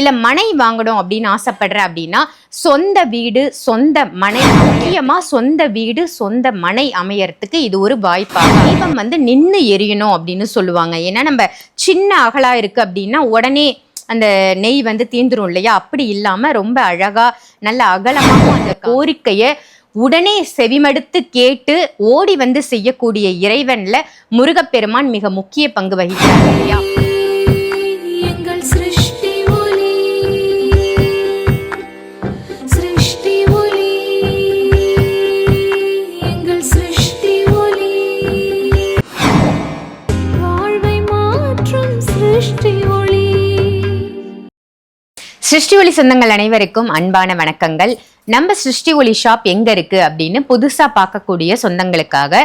இல்லை மனை வாங்கணும் அப்படின்னு ஆசைப்படுற அப்படின்னா சொந்த வீடு சொந்த மனை முக்கியமாக சொந்த வீடு சொந்த மனை அமையறதுக்கு இது ஒரு வாய்ப்பாக. தீபம் வந்து நின்று எரியணும் அப்படின்னு சொல்லுவாங்க. ஏன்னா நம்ம சின்ன அகலாக இருக்கு அப்படின்னா உடனே அந்த நெய் வந்து தீந்துரும் இல்லையா? அப்படி இல்லாமல் ரொம்ப அழகாக நல்ல அகலமாகவும் அந்த கோரிக்கையை உடனே செவிமடுத்து கேட்டு ஓடி வந்து செய்யக்கூடிய இறைவனில் முருகப்பெருமான் மிக முக்கிய பங்கு வகிக்கிறார் இல்லையா? சிருஷ்டி ஒளி சொந்தங்கள் அனைவருக்கும் அன்பான வணக்கங்கள். நம்ம சிருஷ்டி ஒளி ஷாப் எங்க இருக்கு அப்படின்னு புதுசா பார்க்கக்கூடிய சொந்தங்களுக்காக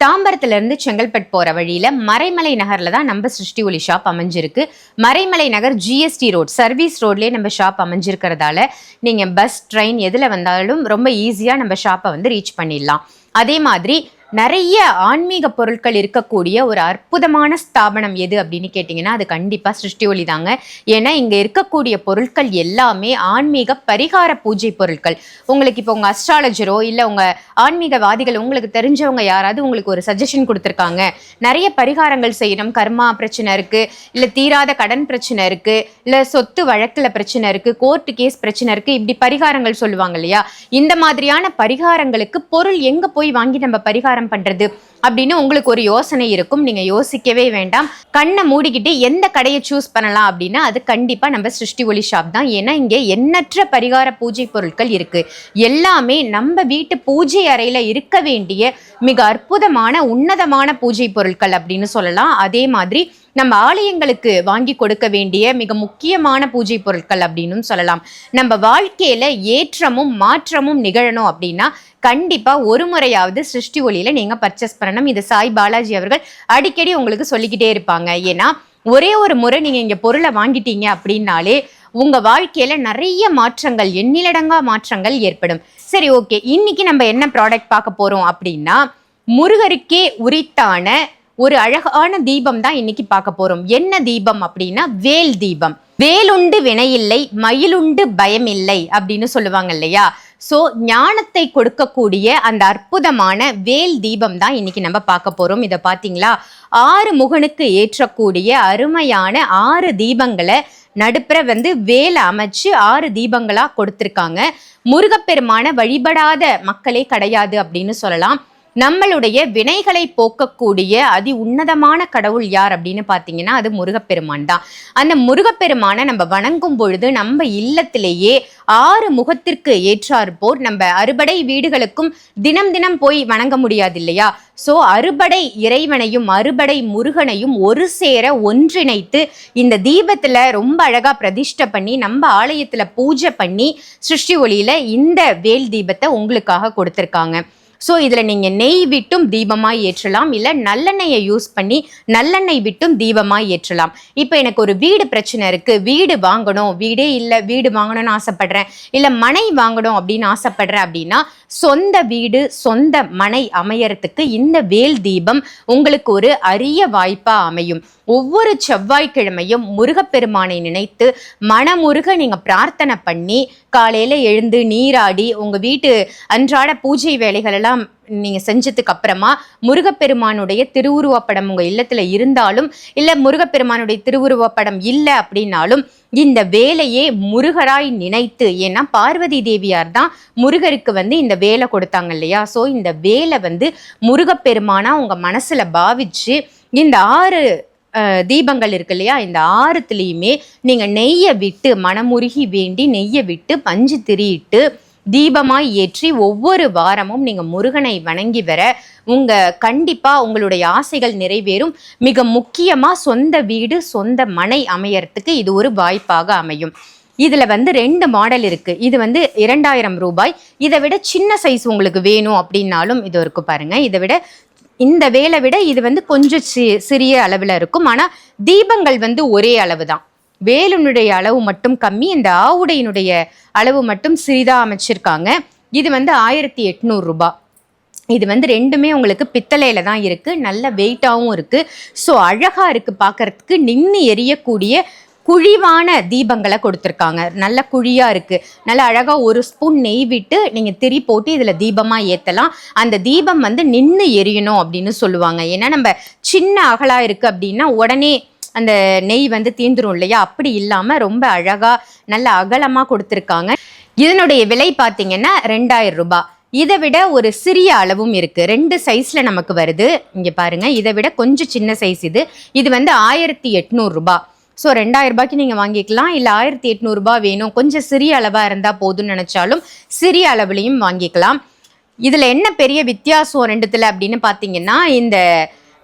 தாம்பரத்துல இருந்து செங்கல்பட்டு போற வழியில மறைமலை நகர்ல தான் நம்ம சிருஷ்டி ஒளி ஷாப் அமைஞ்சிருக்கு. Maraimalai Nagar GST road service ரோட்லயே நம்ம ஷாப் அமைஞ்சிருக்கிறதால நீங்க பஸ் ட்ரெயின் எதுல வந்தாலும் ரொம்ப ஈஸியா நம்ம ஷாப்பை வந்து ரீச் பண்ணிடலாம். அதே மாதிரி நிறைய ஆன்மீக பொருட்கள் இருக்கக்கூடிய ஒரு அற்புதமான ஸ்தாபனம் எது அப்படின்னு கேட்டிங்கன்னா அது கண்டிப்பாக சிருஷ்டி ஒளி தாங்க. ஏன்னா இங்கே இருக்கக்கூடிய பொருட்கள் எல்லாமே ஆன்மீக பரிகார பூஜை பொருட்கள். உங்களுக்கு இப்போ உங்கள் அஸ்ட்ராலஜரோ இல்லை உங்கள் ஆன்மீகவாதிகள் உங்களுக்கு தெரிஞ்சவங்க யாராவது உங்களுக்கு ஒரு சஜஷன் கொடுத்துருக்காங்க. நிறைய பரிகாரங்கள் செய்யணும். கர்மா பிரச்சனை இருக்குது இல்லை தீராத கடன் பிரச்சனை இருக்குது இல்லை சொத்து வழக்கில் பிரச்சனை இருக்குது கோர்ட்டு கேஸ் பிரச்சனை இருக்குது இப்படி பரிகாரங்கள் சொல்லுவாங்க இல்லையா? இந்த மாதிரியான பரிகாரங்களுக்கு பொருள் எங்கே போய் வாங்கி நம்ம பரிகாரம் பண்ணுறது அப்படின்னு உங்களுக்கு ஒரு யோசனை இருக்கும். நீங்க யோசிக்கவே வேண்டாம். கண்ணை மூடிக்கிட்டு எந்த கடையை சூஸ் பண்ணலாம் அப்படின்னா அது கண்டிப்பா நம்ம சிருஷ்டி ஒளி ஷாப் தான். ஏன்னா இங்கே எண்ணற்ற பரிகார பூஜை பொருட்கள் இருக்கு. எல்லாமே நம்ம வீட்டு பூஜை அறையில இருக்க வேண்டிய மிக அற்புதமான உன்னதமான பூஜை பொருட்கள் அப்படின்னு சொல்லலாம். அதே மாதிரி நம்ம ஆலயங்களுக்கு வாங்கி கொடுக்க வேண்டிய மிக முக்கியமான பூஜை பொருட்கள் அப்படின்னு சொல்லலாம். நம்ம வாழ்க்கையில ஏற்றமும் மாற்றமும் நிகழணும் அப்படின்னா கண்டிப்பாக ஒரு முறையாவது சிருஷ்டி ஒளியில் நீங்கள் பர்ச்சேஸ் பண்ணணும். இது சாய் பாலாஜி அவர்கள் அடிக்கடி உங்களுக்கு சொல்லிக்கிட்டே இருப்பாங்க. ஏன்னா ஒரே ஒரு முறை நீங்கள் இங்கே பொருளை வாங்கிட்டீங்க அப்படின்னாலே உங்கள் வாழ்க்கையில் நிறைய மாற்றங்கள் எண்ணிலடங்கா மாற்றங்கள் ஏற்படும். சரி ஓகே இன்னைக்கு நம்ம என்ன ப்ராடக்ட் பார்க்க போகிறோம் அப்படின்னா முருகருக்கே உரித்தான ஒரு அழகான தீபம் தான் இன்னைக்கு பார்க்க போறோம். என்ன தீபம் அப்படின்னா வேல் தீபம். வேலுண்டு வினையில்லை மயிலுண்டு பயமில்லை அப்படின்னு சொல்லுவாங்க இல்லையா? சோ ஞானத்தை கொடுக்கக்கூடிய அந்த அற்புதமான வேல் தீபம் தான் இன்னைக்கு நம்ம பார்க்க போறோம். இதை பாத்தீங்களா ஆறு முகனுக்கு ஏற்றக்கூடிய அருமையான ஆறு தீபங்களை நடுப்புற வந்து வேலை அமைச்சு ஆறு தீபங்களா கொடுத்துருக்காங்க. முருகப்பெருமான வழிபடாத மக்களே கிடையாது அப்படின்னு சொல்லலாம். நம்மளுடைய வினைகளை போக்கக்கூடிய அதி உன்னதமான கடவுள் யார் அப்படின்னு பார்த்தீங்கன்னா அது முருகப்பெருமான் தான். அந்த முருகப்பெருமானை நம்ம வணங்கும் பொழுது நம்ம இல்லத்திலேயே ஆறு முகத்திற்கு ஏற்றாற்போர் நம்ம அறுபடை வீடுகளுக்கும் தினம் தினம் போய் வணங்க முடியாது இல்லையா? ஸோ அறுபடை இறைவனையும் அறுபடை முருகனையும் ஒரு சேர ஒன்றிணைத்து இந்த தீபத்தில் ரொம்ப அழகாக பிரதிஷ்டை பண்ணி நம்ம ஆலயத்தில் பூஜை பண்ணி சிருஷ்டி ஒளியில் இந்த வேல் தீபத்தை உங்களுக்காக கொடுத்துருக்காங்க. ஸோ இதில் நீங்கள் நெய் விட்டும் தீபமாக ஏற்றலாம். இல்லை நல்லெண்ணெயை யூஸ் பண்ணி நல்லெண்ணெய் விட்டும் தீபமாக ஏற்றலாம். இப்போ எனக்கு ஒரு வீடு பிரச்சனை இருக்குது வீடு வாங்கணும். வீடே இல்லை. வீடு வாங்கணும்னு ஆசைப்படுறேன். இல்லை மனை வாங்கணும் அப்படின்னு ஆசைப்படுறேன் அப்படின்னா சொந்த வீடு சொந்த மனை அமையறதுக்கு இந்த வேல் தீபம் உங்களுக்கு ஒரு அரிய வாய்ப்பாக அமையும். ஒவ்வொரு செவ்வாய்க்கிழமையும் முருகப்பெருமானை நினைத்து மனமுருக நீங்கள் பிரார்த்தனை பண்ணி காலையில் எழுந்து நீராடி உங்கள் வீட்டு அன்றாட பூஜை வேலைகள் எல்லாம் நீங்கள் செஞ்சதுக்கு அப்புறமா முருகப்பெருமானுடைய திருவுருவப்படம் உங்கள் இல்லத்தில் இருந்தாலும் இல்லை முருகப்பெருமானுடைய திருவுருவப்படம் இல்லை அப்படின்னாலும் இந்த வேலையே முருகராய் நினைத்து ஏன்னா பார்வதி தேவியார் தான் முருகருக்கு வந்து இந்த வேலை கொடுத்தாங்க இல்லையா? ஸோ இந்த வேலை வந்து முருகப்பெருமானா உங்கள் மனசில் பாவிச்சு இந்த ஆறு தீபங்கள் இருக்கு இல்லையா? இந்த ஆறுத்துலேயுமே நீங்கள் நெய்யை விட்டு மனமுருகி வேண்டி நெய்யை விட்டு பஞ்சு திரியிட்டு தீபமாய் ஏற்றி ஒவ்வொரு வாரமும் நீங்க முருகனை வணங்கி வர உங்க கண்டிப்பா உங்களுடைய ஆசைகள் நிறைவேறும். மிக முக்கியமா சொந்த வீடு சொந்த மனை அமையறதுக்கு இது ஒரு வாய்ப்பாக அமையும். இதில் வந்து ரெண்டு மாடல் இருக்குது இது வந்து இரண்டாயிரம் ரூபாய். இதை விட சின்ன சைஸ் உங்களுக்கு வேணும் அப்படின்னாலும் இது இருக்கு பாருங்கள் இதை விட இந்த வேலை விட இது வந்து கொஞ்சம் சி- சிறிய அளவில் இருக்கும். ஆனால் தீபங்கள் வந்து ஒரே அளவு தான் வேலுனுடைய அளவு மட்டும் கம்மி இந்த ஆவுடையினுடைய அளவு மட்டும் சிறிதாக அமைச்சிருக்காங்க. இது வந்து ஆயிரத்தி எட்நூறுரூபா இது வந்து ரெண்டுமே உங்களுக்கு பித்தளையில தான் இருக்குது நல்ல வெயிட்டாகவும் இருக்குது ஸோ அழகாக இருக்குது பார்க்கறதுக்கு நின்று எரியக்கூடிய குழிவான தீபங்களை கொடுத்துருக்காங்க. நல்ல குழியாக இருக்குது நல்ல அழகாக ஒரு ஸ்பூன் நெய் விட்டு நீங்கள் திரி போட்டு இதில் தீபமாக ஏற்றலாம் அந்த தீபம் வந்து நின்று எரியணும் அப்படின்னு சொல்லுவாங்க. ஏன்னா நம்ம சின்ன அகலாக இருக்குது அப்படின்னா உடனே அந்த நெய் வந்து தீந்துரும் இல்லையா? அப்படி இல்லாமல் ரொம்ப அழகாக நல்ல அகலமாக கொடுத்துருக்காங்க. இதனுடைய விலை பார்த்தீங்கன்னா ரெண்டாயிரம் ரூபாய். இதை விட ஒரு சிறிய அளவும் இருக்குது ரெண்டு சைஸில் நமக்கு வருது. இங்கே பாருங்கள் இதை விட கொஞ்சம் சின்ன சைஸ் இது. இது வந்து ஆயிரத்தி எட்நூறுரூபா ஸோ ரெண்டாயிரம் ரூபாய்க்கு நீங்கள் வாங்கிக்கலாம். இல்லை ஆயிரத்தி எட்நூறுபா வேணும். கொஞ்சம் சிறிய அளவாக இருந்தால் போதும்னு நினச்சாலும் சிறிய அளவுலையும் வாங்கிக்கலாம். இதில் என்ன பெரிய வித்தியாசம் ரெண்டுத்தில் அப்படின்னு பார்த்தீங்கன்னா இந்த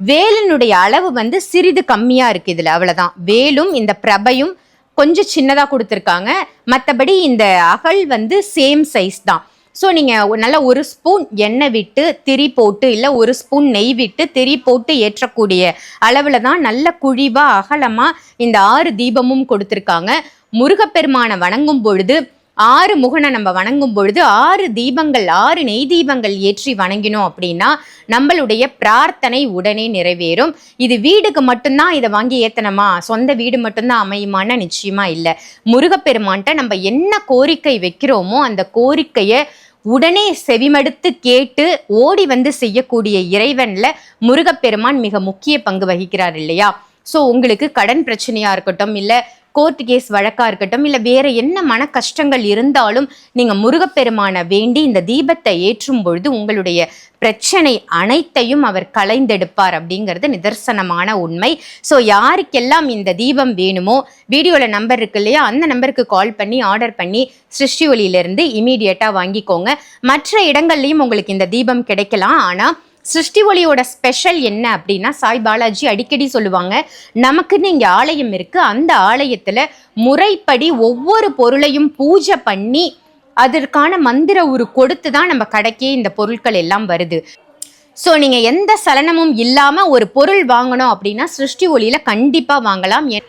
வேலினுடைய அளவு வந்து சிறிது கம்மியாக இருக்குது இதில் அவ்வளோதான் வேலும் இந்த பிரபையும் கொஞ்சம் சின்னதாக கொடுத்துருக்காங்க. மற்றபடி இந்த அகல் வந்து சேம் சைஸ் தான். ஸோ நீங்கள் நல்லா ஒரு ஸ்பூன் எண்ணெய் விட்டு திரி போட்டு இல்லை ஒரு ஸ்பூன் நெய் விட்டு திரி போட்டு ஏற்றக்கூடிய அளவில் தான் நல்ல குழிவாக அகலமாக இந்த ஆறு தீபமும் கொடுத்துருக்காங்க. முருகப்பெருமானை வணங்கும் பொழுது ஆறு முகனை நம்ம வணங்கும் பொழுது ஆறு தீபங்கள் ஆறு நெய் தீபங்கள் ஏற்றி வணங்கினோம் அப்படின்னா நம்மளுடைய பிரார்த்தனை உடனே நிறைவேறும். இது வீடுக்கு மட்டும்தான் இதை வாங்கி ஏத்தனமா சொந்த வீடு மட்டும்தான் அமையுமான நிச்சயமா இல்லை. முருகப்பெருமான்கிட்ட நம்ம என்ன கோரிக்கை வைக்கிறோமோ அந்த கோரிக்கையை உடனே செவிமடுத்து கேட்டு ஓடி வந்து செய்யக்கூடிய இறைவன்ல முருகப்பெருமான் மிக முக்கிய பங்கு வகிக்கிறார் இல்லையா? ஸோ உங்களுக்கு கடன் பிரச்சனையாக இருக்கட்டும் இல்லை கோர்ட் கேஸ் வழக்காக இருக்கட்டும் இல்லை வேற என்ன மன கஷ்டங்கள் இருந்தாலும் நீங்கள் முருகப்பெருமானை வேண்டி இந்த தீபத்தை ஏற்றும் பொழுது உங்களுடைய பிரச்சனை அனைத்தையும் அவர் கலைந்தெடுப்பார் அப்படிங்கிறது நிதர்சனமான உண்மை. ஸோ யாருக்கெல்லாம் இந்த தீபம் வேணுமோ வீடியோவில் நம்பர் இருக்கு இல்லையா? அந்த நம்பருக்கு கால் பண்ணி ஆர்டர் பண்ணி சிருஷ்டி ஒளியிலிருந்து இமீடியட்டாக வாங்கிக்கோங்க. மற்ற இடங்கள்லையும் உங்களுக்கு இந்த தீபம் கிடைக்கலாம். ஆனால் சிருஷ்டி ஒளியோட ஸ்பெஷல் என்ன அப்படின்னா சாய் பாலாஜி அடிக்கடி சொல்லுவாங்க நமக்குன்னு இங்கே ஆலயம் இருக்கு. அந்த ஆலயத்தில் முறைப்படி ஒவ்வொரு பொருளையும் பூஜை பண்ணி அதற்கான மந்திர உரு கொடுத்து தான் நம்ம கடைக்கே இந்த பொருட்கள் எல்லாம் வருது. ஸோ நீங்கள் எந்த சலனமும் இல்லாமல் ஒரு பொருள் வாங்கணும் அப்படின்னா சிருஷ்டி ஒளியில் கண்டிப்பாக வாங்கலாம். ஏ-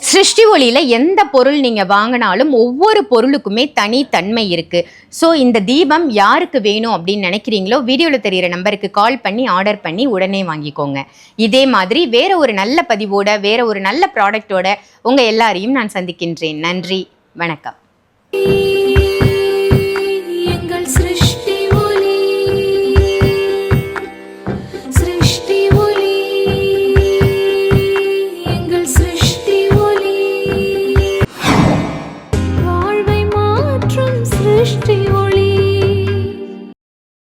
சிருஷ்டி ஒளியில் எந்த பொருள் நீங்கள் வாங்கினாலும் ஒவ்வொரு பொருளுக்குமே தனித்தன்மை இருக்குது ஸோ இந்த தீபம் யாருக்கு வேணும் அப்படின்னு நினைக்கிறீங்களோ வீடியோவில் தெரியிற நம்பருக்கு கால் பண்ணி ஆர்டர் பண்ணி உடனே வாங்கிக்கோங்க. இதே மாதிரி வேற ஒரு நல்ல பதிவோட வேற ஒரு நல்ல ப்ராடக்டோட உங்கள் எல்லாரையும் நான் சந்திக்கின்றேன். நன்றி வணக்கம்.